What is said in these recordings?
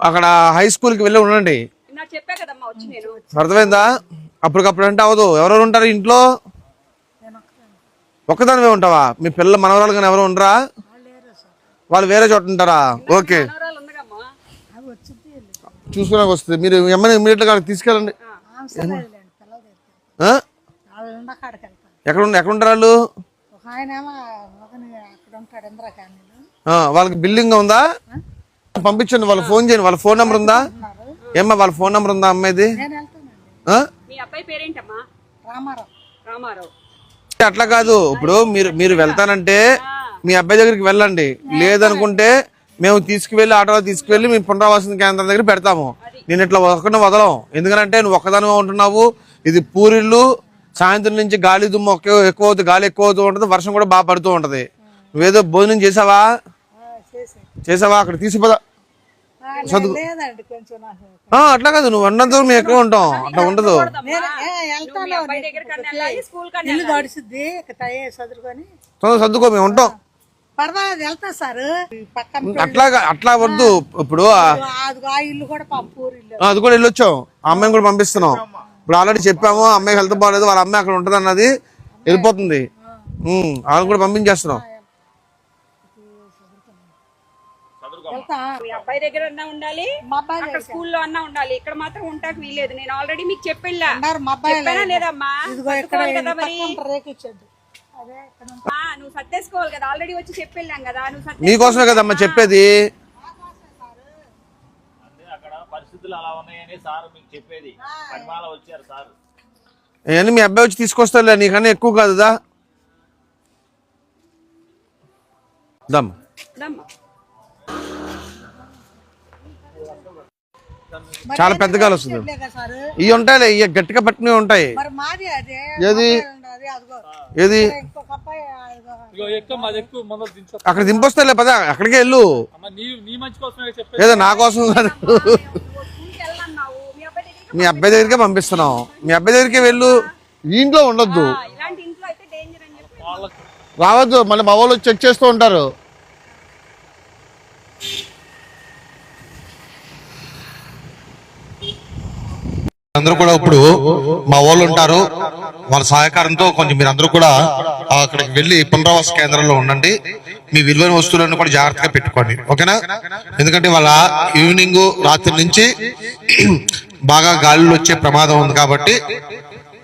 అక్కడ హై స్కూల్కి వెళ్ళి ఉండండి. నా చెప్పా కదమ్మా వచ్చి నేను అర్థమైందా? అప్పటికప్పుడు అంటే అవదు ఎవరెవరు ఉంటారు ఇంట్లో? ఒక్కదానివే ఉంటావా? మీ పిల్లల మనవరాలు కానీ ఎవరు ఉండరా? వాళ్ళు వేరే చోట ఉంటారా? ఓకే. చూసుకోడానికి వస్తుంది. మీరు ఎమ్మెల్యే ఇమీడియట్గా తీసుకెళ్ళండి. ఆ? ఎక్కడ ఎక్కడ ఉంటారు వాళ్ళు? వాళ్ళకి బిల్డింగ్ ఉందా? పంపించండి వాళ్ళ ఫోన్ చేయండి. వాళ్ళ ఫోన్ నెంబర్ ఉందా? ఏమ్మా వాళ్ళ ఫోన్ నెంబర్ ఉందా అమ్మాయిది? అట్లా కాదు. ఇప్పుడు మీరు మీరు వెళ్తానంటే మీ అబ్బాయి దగ్గరికి వెళ్ళండి. లేదనుకుంటే మేము తీసుకువెళ్ళి ఆటోలో తీసుకువెళ్ళి మీ పునరావాసన కేంద్రం దగ్గర పెడతాము. నేను ఇట్లా ఒక్కడిని వదలం. ఎందుకంటే నువ్వు ఒక్కదానిగా ఉంటున్నావు. ఇది పూరిళ్ళు. సాయంత్రం నుంచి గాలి దుమ్ము ఎక్కువ అవుతుంది గాలి ఎక్కువ అవుతూ ఉంటుంది వర్షం కూడా బాగా పడుతూ ఉంటది. నువ్వేదో భోజనం చేసావా? చేసి చేసావా? అక్కడ ఆ, అట్లా కాదు నువ్వు ఉన్నంత మేము ఎక్కడ ఉంటాం అట్లా ఉండదు. సర్దుకో మేము ఉంటాం. అట్లా అట్లా వద్దు. ఇప్పుడు ఆ- అది కూడా పంపూరు ఇల్లు. ఆ, అది కూడా వెళ్ళొచ్చాం. ఆ అమ్మాయిని కూడా పంపిస్తున్నాం. ఇప్పుడు ఆల్రెడీ చెప్పాము ఆ అమ్మాయికి హెల్త్ బాగాలేదు వాళ్ళ అమ్మాయి అక్కడ ఉంటుంది అన్నది వెళ్ళిపోతుంది. వాళ్ళని కూడా పంపించేస్తున్నాం. మీ అబ్బాయి దగ్గర అన్నా ఉండాలి మా అబ్బాయి అక్కడ స్కూల్లో అన్నా ఉండాలి. ఇక్కడ మాత్రం ఉంటాకు వీలేదు నేను ఆల్రెడీ మీకు చెప్పెళ్ళా చెప్పానా లేదమ్మా? కదా మరి. నువ్వు సర్దేసుకోవాలి కదా. ఆల్రెడీ వచ్చి చెప్పెళ్ళాం కదా. నువ్వు నీకోసమే కదమ్మా చెప్పేది? పరిస్థితులు అలా ఉన్నాయని సార్ మీకు చెప్పేది. వచ్చారు సార్. ఇవన్నీ మీ అబ్బాయి వచ్చి తీసుకొస్తాలే నీకన్నా ఎక్కువ కాదుదా? దమ్ దమ్మా. చాలా పెద్ద గాలి వస్తుంది. ఇవి ఉంటాయిలే ఇవి గట్టిగా పట్టినవి ఉంటాయి. మరి మాది అదే ఏది? ఏది? అక్కడ దింపొస్తాలే పద అక్కడికే వెళ్ళు. అమ్మ నీ నీ మంచి కోసమే చెప్పే ఏదో నా కోసం కాదు. మీ అబ్బాయి దగ్గరికి పంపిస్తున్నాం. మీ అబ్బాయి దగ్గరికి వెళ్ళు. ఇంట్లో ఉండొద్దు. ఆ, ఇలాంటి ఇంట్లో అయితే డేంజర్ అని చెప్పి రావద్దు మళ్ళీ మా వాళ్ళు చెక్ చేస్తూ ఉంటారు. అందరూ కూడా ఇప్పుడు మా వాళ్ళు ఉంటారు. వాళ్ళ సహకారంతో కొంచెం మీరు అందరూ కూడా అక్కడికి వెళ్ళి పునరావాస కేంద్రంలో ఉండండి. మీ విలువైన వస్తువులను కూడా జాగ్రత్తగా పెట్టుకోండి. ఓకేనా? ఎందుకంటే వాళ్ళ ఈవినింగ్ రాత్రి నుంచి బాగా గాలిలో వచ్చే ప్రమాదం ఉంది కాబట్టి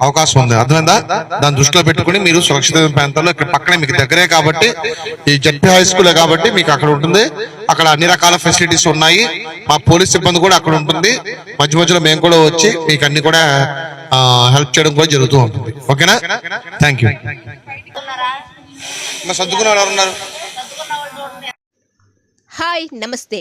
అవకాశం ఉంది. అర్థమైందా? దాన్ని దృష్టిలో పెట్టుకుని మీరు సురక్షితమైన ప్రాంతాల్లో ఇక్కడ పక్కనే మీకు దగ్గరే కాబట్టి ఈ జడ్పీ హై స్కూలే కాబట్టి మీకు అక్కడ ఉంటుంది. అక్కడ అన్ని రకాల ఫెసిలిటీస్ ఉన్నాయి. మా పోలీస్ సిబ్బంది కూడా అక్కడ ఉంటుంది. మధ్య మధ్యలో మేము కూడా వచ్చి మీకు అన్ని కూడా హెల్ప్ చేయడం కూడా జరుగుతూ ఉంటుంది. ఓకేనా? థ్యాంక్ యూ సర్దుకున్న వాళ్ళు ఎవరున్నారు హాయ్ నమస్తే.